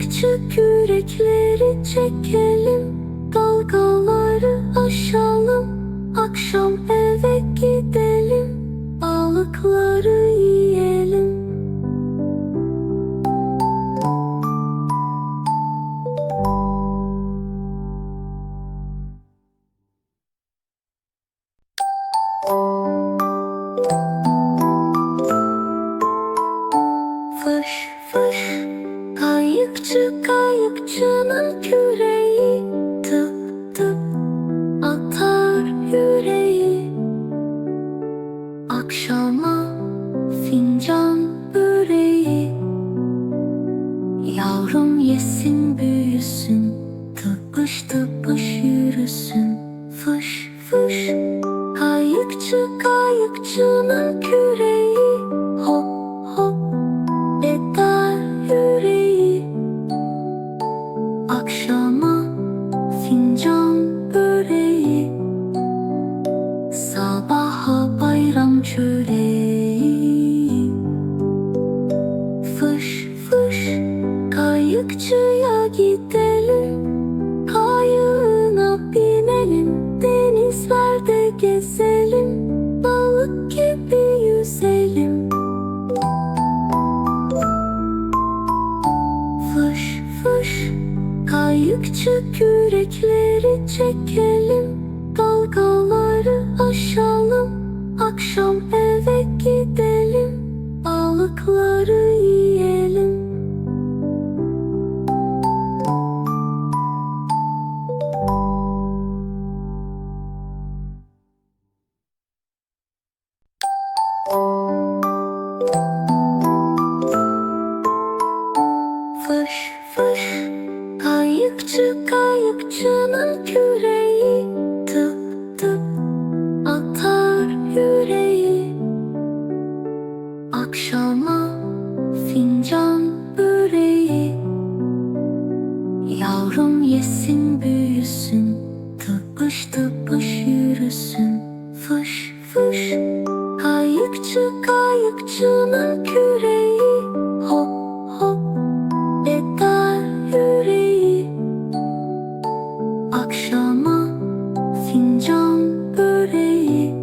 Kayıkçı kürekleri çekelim Dalgaları aşalım. Akşam eve gidelim Balıkları yiyelim Kayıkçı kayıkçının küreği. Hop hop eder yüreği. Akşama fincan böreği. Sabaha bayram çöreği Fış fış kayıkçıya gidelim Kayıkçı kürekleri çekelim Dalgaları aşalım. Akşam eve gidelim Balıkları yiyelim Akşama fincan böreği.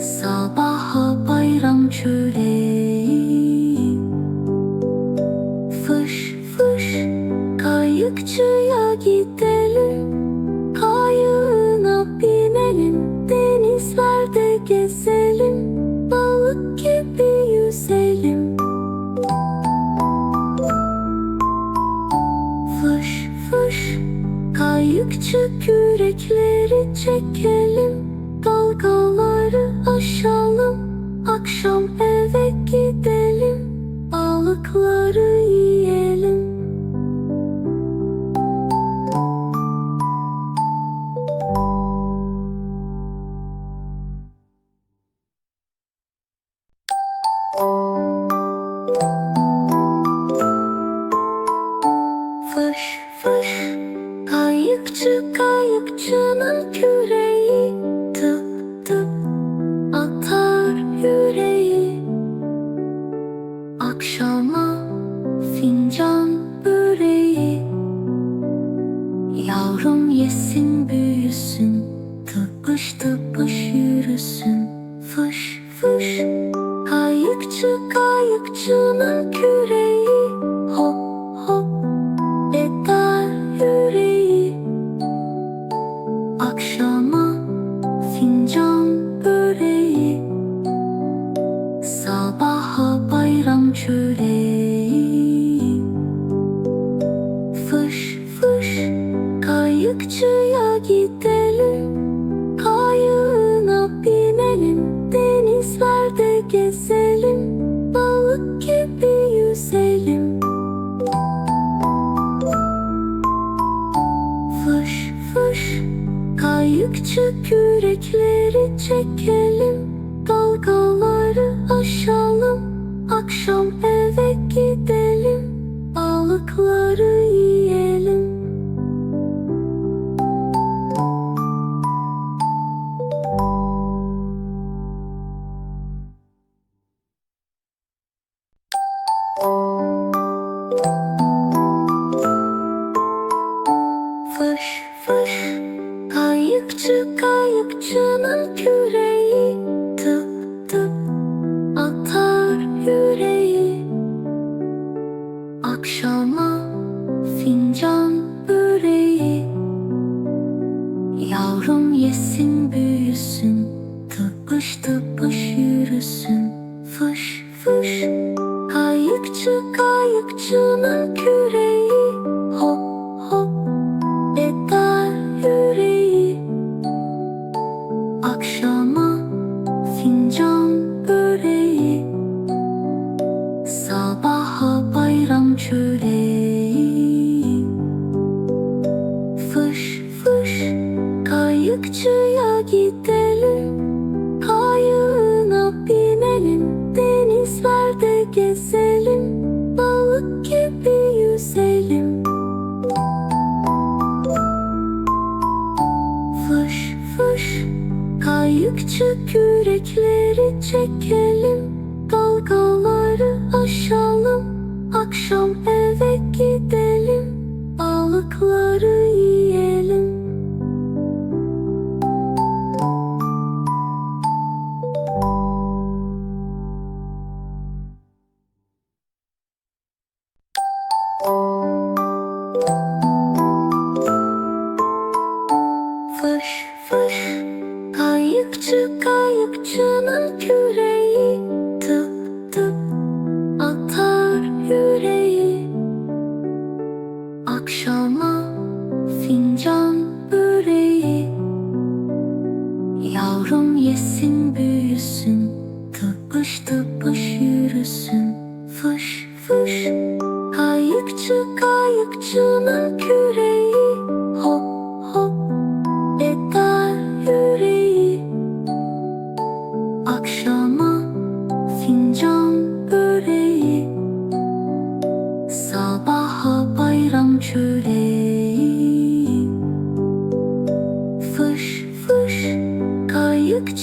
Sabaha bayram çöreği. Fış fış kayıkçıya gidelim. Kayığına binelim Denizlerde gezelim. Balık gibi Kayıkçı kürekleri çekelim Dalgaları aşalım. Akşam eve gidelim Balıkları kayıkçının küreği Tıp tıp atar yüreği. Akşama fincan böreği. Yavrum yesin büyüsün Tıpış tıpış yürüsün. Fış fış Kayıkçı kayıkçının küreği gidelim Kayığına binelim Denizlerde gezelim Balık gibi yüzelim. Fış fış Kayıkçı kürekleri çekelim Dalgaları aşalım Akşam eve gidelim Balıkları yiyelim Akşama fincan Kayıkçı kürekleri çekelim Dalgaları aşalım. Akşam eve gidelim Balıkları Kayıkçı kayıkçının küreği Tıp tıp atar yüreği. Akşama fincan böreği. Yavrum yesin büyüsün Tıpış tıpış yürüsün. Fış fış Kayıkçı kayıkçının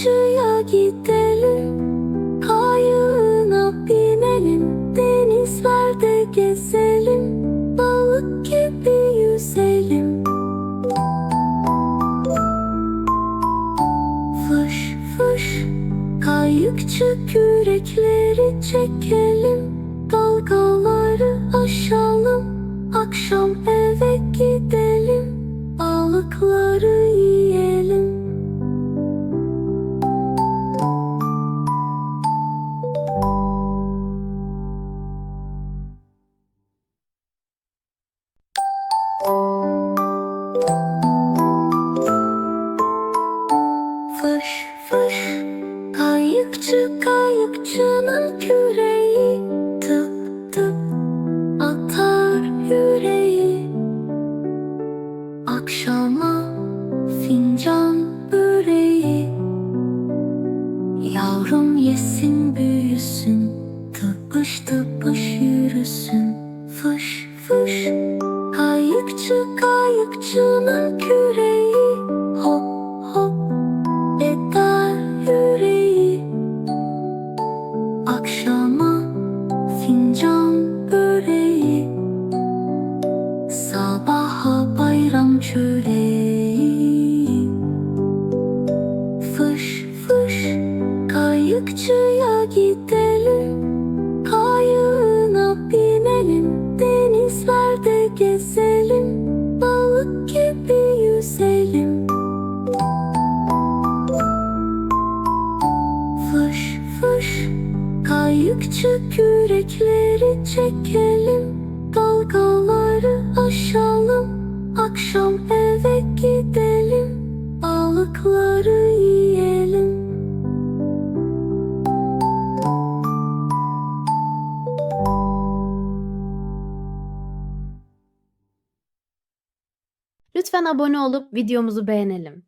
kayıkçıya gidelim Kayığına binelim Denizlerde gezelim Balık gibi yüzelim. Fış fış Kayıkçı kürekleri çekelim Dalgaları aşalım Akşam eve gidelim Balıkları yiyelim Fış fış Kayıkçı kayıkçının küreği. Tıp tıp atar yüreği. Akşama fincan böreği. Yavrum yesin büyüsün Tıpış tıpış yürüsün. Fış gezelim Balık gibi yüzelim. Fış fış Kayıkçı kürekleri çekelim. Dalgaları aşalım Akşam eve gidelim Lütfen abone olup videomuzu beğenelim.